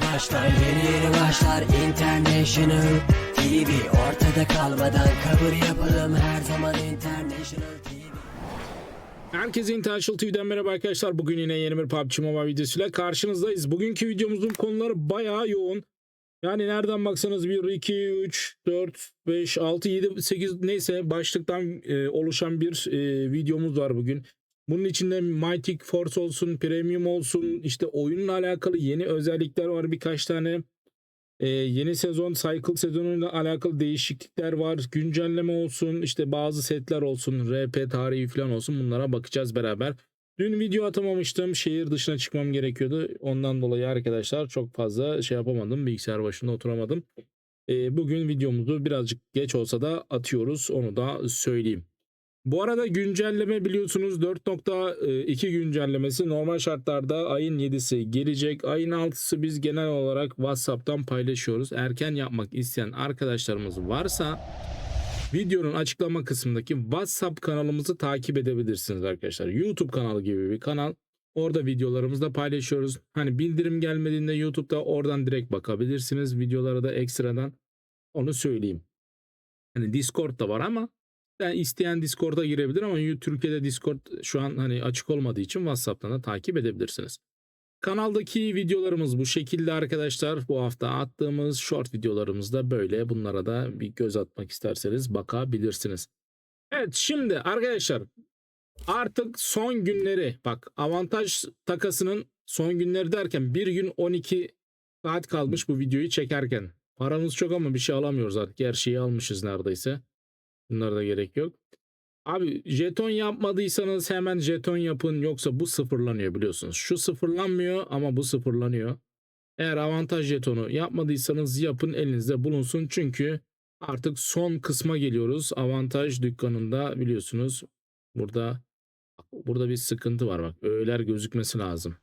başlar Yeni yeni başlar International TV Ortada kalmadan kabul yapalım Her zaman International TV Herkese International TV'den merhaba arkadaşlar. Bugün yine yeni bir PUBG Mobile videosuyla karşınızdayız. Bugünkü videomuzun konuları bayağı yoğun. Yani nereden baksanız 1, 2, 3, 4, 5, 6, 7, 8 neyse başlıktan e, oluşan bir e, videomuz var bugün. Bunun içinde Mythic Force olsun, Premium olsun, işte oyunla alakalı yeni özellikler var birkaç tane. E, yeni sezon, Cycle sezonuyla alakalı değişiklikler var. Güncelleme olsun, işte bazı setler olsun, RP tarihi falan olsun bunlara bakacağız beraber. Dün video atamamıştım. Şehir dışına çıkmam gerekiyordu. Ondan dolayı arkadaşlar çok fazla şey yapamadım. Bilgisayar başında oturamadım. E, bugün videomuzu birazcık geç olsa da atıyoruz. Onu da söyleyeyim. Bu arada güncelleme biliyorsunuz 4.2 güncellemesi normal şartlarda ayın 7'si gelecek. Ayın 6'sı biz genel olarak WhatsApp'tan paylaşıyoruz. Erken yapmak isteyen arkadaşlarımız varsa videonun açıklama kısmındaki WhatsApp kanalımızı takip edebilirsiniz arkadaşlar. YouTube kanalı gibi bir kanal. Orada videolarımızı da paylaşıyoruz. Hani bildirim gelmediğinde YouTube'da oradan direkt bakabilirsiniz. Videolara da ekstradan onu söyleyeyim. Hani Discord da var ama yani isteyen Discord'a girebilir ama Türkiye'de Discord şu an hani açık olmadığı için WhatsApp'tan da takip edebilirsiniz. Kanaldaki videolarımız bu şekilde arkadaşlar. Bu hafta attığımız short videolarımız da böyle. Bunlara da bir göz atmak isterseniz bakabilirsiniz. Evet şimdi arkadaşlar artık son günleri bak avantaj takasının son günleri derken bir gün 12 saat kalmış bu videoyu çekerken. Paramız çok ama bir şey alamıyoruz artık. Her şeyi almışız neredeyse. Bunlara da gerek yok. Abi jeton yapmadıysanız hemen jeton yapın yoksa bu sıfırlanıyor biliyorsunuz. Şu sıfırlanmıyor ama bu sıfırlanıyor. Eğer avantaj jetonu yapmadıysanız yapın elinizde bulunsun. Çünkü artık son kısma geliyoruz. Avantaj dükkanında biliyorsunuz burada burada bir sıkıntı var bak. Öğeler gözükmesi lazım.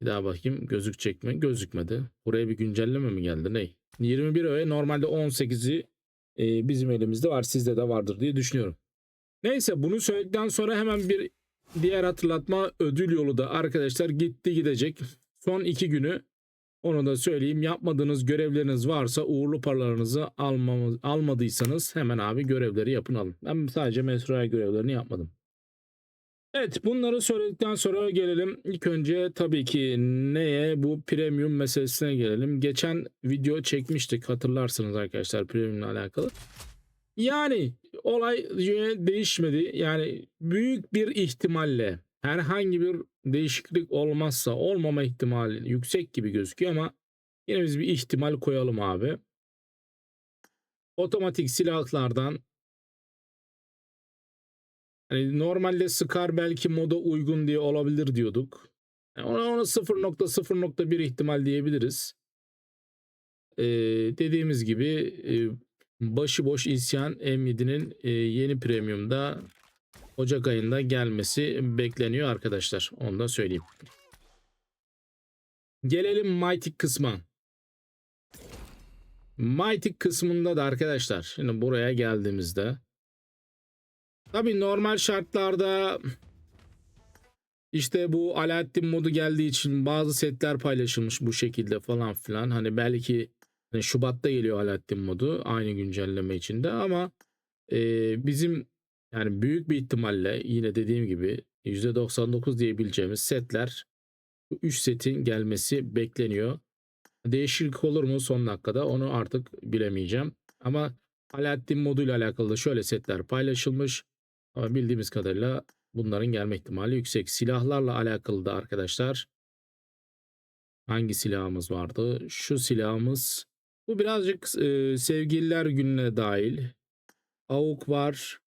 Bir daha bakayım gözükecek mi? Gözükmedi. Buraya bir güncelleme mi geldi? Ne? 21 öğe normalde 18'i e, bizim elimizde var. Sizde de vardır diye düşünüyorum. Neyse bunu söyledikten sonra hemen bir diğer hatırlatma ödül yolu da arkadaşlar gitti gidecek. Son iki günü onu da söyleyeyim. Yapmadığınız görevleriniz varsa uğurlu paralarınızı almamız, almadıysanız hemen abi görevleri yapın alın. Ben sadece mesraya görevlerini yapmadım. Evet bunları söyledikten sonra gelelim ilk önce tabii ki neye bu premium meselesine gelelim. Geçen video çekmiştik hatırlarsınız arkadaşlar premiumla alakalı. Yani olay değişmedi. Yani büyük bir ihtimalle herhangi bir değişiklik olmazsa olmama ihtimali yüksek gibi gözüküyor ama yine biz bir ihtimal koyalım abi. Otomatik silahlardan hani normalde Scar belki moda uygun diye olabilir diyorduk. Yani ona, ona 0.0.1 ihtimal diyebiliriz. Ee, dediğimiz gibi e, Başıboş İsyan M7'nin e, yeni premiumda Ocak ayında gelmesi bekleniyor arkadaşlar. Onu da söyleyeyim. Gelelim Mythic kısma. Mythic kısmında da arkadaşlar şimdi buraya geldiğimizde tabi normal şartlarda işte bu Alaaddin modu geldiği için bazı setler paylaşılmış bu şekilde falan filan. Hani belki yani Şubat'ta geliyor Alaaddin modu aynı güncelleme içinde ama e, bizim yani büyük bir ihtimalle yine dediğim gibi %99 diyebileceğimiz setler bu 3 setin gelmesi bekleniyor. Değişiklik olur mu son dakikada onu artık bilemeyeceğim. Ama Alaaddin moduyla alakalı da şöyle setler paylaşılmış. Ama bildiğimiz kadarıyla bunların gelme ihtimali yüksek. Silahlarla alakalı da arkadaşlar hangi silahımız vardı? Şu silahımız bu birazcık e, sevgililer gününe dahil. AUK var.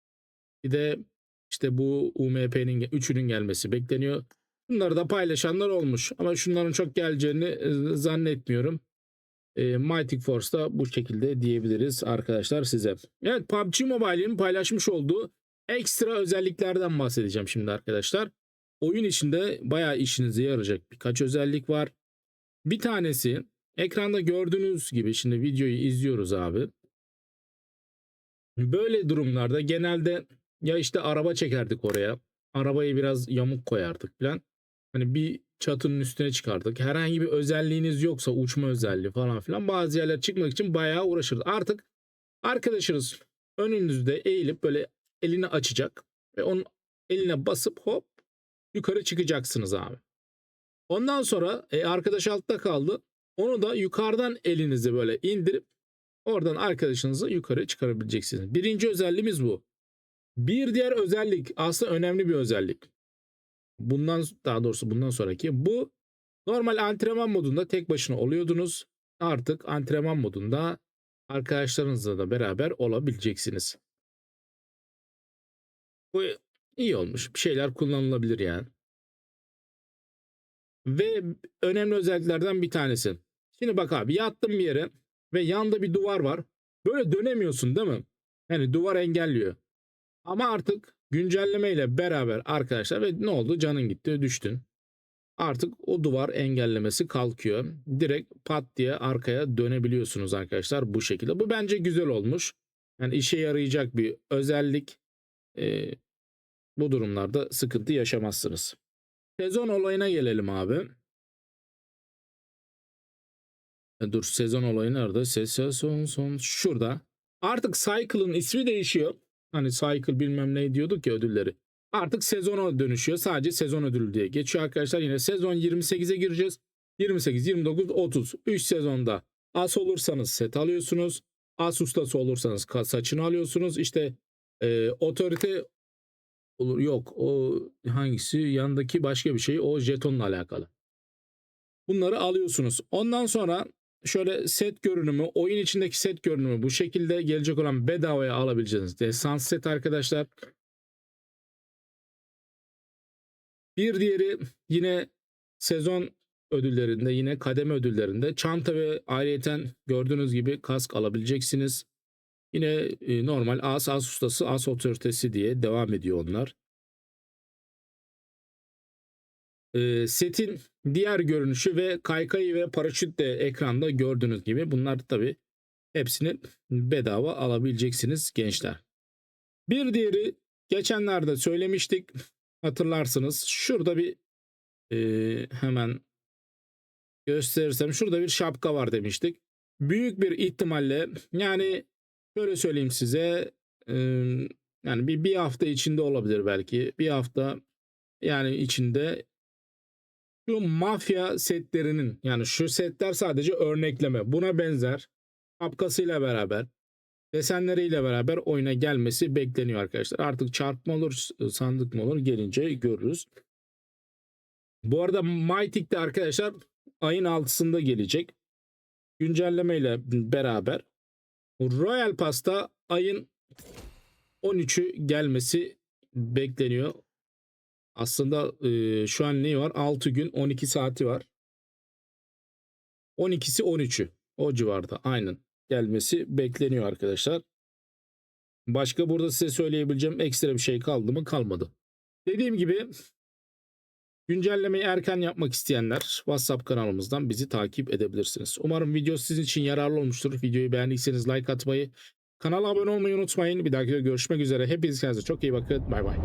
Bir de işte bu UMP'nin üçünün gelmesi bekleniyor. Bunları da paylaşanlar olmuş. Ama şunların çok geleceğini e, zannetmiyorum. E, Mighty Force'da bu şekilde diyebiliriz arkadaşlar size. Evet PUBG Mobile'in paylaşmış olduğu ekstra özelliklerden bahsedeceğim şimdi arkadaşlar. Oyun içinde bayağı işinize yarayacak birkaç özellik var. Bir tanesi Ekranda gördüğünüz gibi şimdi videoyu izliyoruz abi. Böyle durumlarda genelde ya işte araba çekerdik oraya. Arabayı biraz yamuk koyardık falan. Hani bir çatının üstüne çıkardık. Herhangi bir özelliğiniz yoksa uçma özelliği falan filan bazı yerlere çıkmak için bayağı uğraşırız. Artık arkadaşınız önünüzde eğilip böyle elini açacak ve onun eline basıp hop yukarı çıkacaksınız abi. Ondan sonra e, arkadaş altta kaldı. Onu da yukarıdan elinizi böyle indirip oradan arkadaşınızı yukarı çıkarabileceksiniz. Birinci özelliğimiz bu. Bir diğer özellik aslında önemli bir özellik. Bundan daha doğrusu bundan sonraki bu normal antrenman modunda tek başına oluyordunuz. Artık antrenman modunda arkadaşlarınızla da beraber olabileceksiniz. Bu iyi olmuş. Bir şeyler kullanılabilir yani. Ve önemli özelliklerden bir tanesi. Şimdi bak abi yattın bir yere ve yanda bir duvar var. Böyle dönemiyorsun değil mi? Yani duvar engelliyor. Ama artık güncellemeyle beraber arkadaşlar ve ne oldu? Canın gitti, düştün. Artık o duvar engellemesi kalkıyor. Direkt pat diye arkaya dönebiliyorsunuz arkadaşlar bu şekilde. Bu bence güzel olmuş. Yani işe yarayacak bir özellik. Ee, bu durumlarda sıkıntı yaşamazsınız. Sezon olayına gelelim abi. E, Dur sezon olayı nerede? Sezon son şurada. Artık Cycle'ın ismi değişiyor. Hani Cycle bilmem ne diyorduk ya ödülleri. Artık sezona dönüşüyor. Sadece sezon ödülü diye geçiyor arkadaşlar. Yine sezon 28'e gireceğiz. 28, 29, 30. 3 sezonda as olursanız set alıyorsunuz. As ustası olursanız saçını alıyorsunuz. İşte e, otorite olur yok o hangisi yandaki başka bir şey o jetonla alakalı. Bunları alıyorsunuz. Ondan sonra şöyle set görünümü, oyun içindeki set görünümü bu şekilde gelecek olan bedavaya alabileceğiniz desans set arkadaşlar. Bir diğeri yine sezon ödüllerinde, yine kademe ödüllerinde çanta ve ayrıyeten gördüğünüz gibi kask alabileceksiniz. Yine e, normal as, as ustası, as otoritesi diye devam ediyor onlar. E, setin diğer görünüşü ve kaykayı ve paraşüt de ekranda gördüğünüz gibi bunlar tabi hepsini bedava alabileceksiniz gençler. Bir diğeri geçenlerde söylemiştik hatırlarsınız. Şurada bir e, hemen gösterirsem şurada bir şapka var demiştik. Büyük bir ihtimalle yani şöyle söyleyeyim size yani bir, bir hafta içinde olabilir belki. Bir hafta yani içinde şu mafya setlerinin yani şu setler sadece örnekleme. Buna benzer şapkasıyla beraber desenleriyle beraber oyuna gelmesi bekleniyor arkadaşlar. Artık çarpma olur, sandık mı olur gelince görürüz. Bu arada Mytik'te arkadaşlar ayın 6'sında gelecek. Güncellemeyle beraber Royal Pass'ta ayın 13'ü gelmesi bekleniyor. Aslında e, şu an ne var? 6 gün 12 saati var. 12'si 13'ü o civarda aynen gelmesi bekleniyor arkadaşlar. Başka burada size söyleyebileceğim ekstra bir şey kaldı mı? Kalmadı. Dediğim gibi güncellemeyi erken yapmak isteyenler WhatsApp kanalımızdan bizi takip edebilirsiniz. Umarım video sizin için yararlı olmuştur. Videoyu beğendiyseniz like atmayı, kanala abone olmayı unutmayın. Bir dahaki görüşmek üzere. Hepiniz kendinize çok iyi bakın. Bay bay.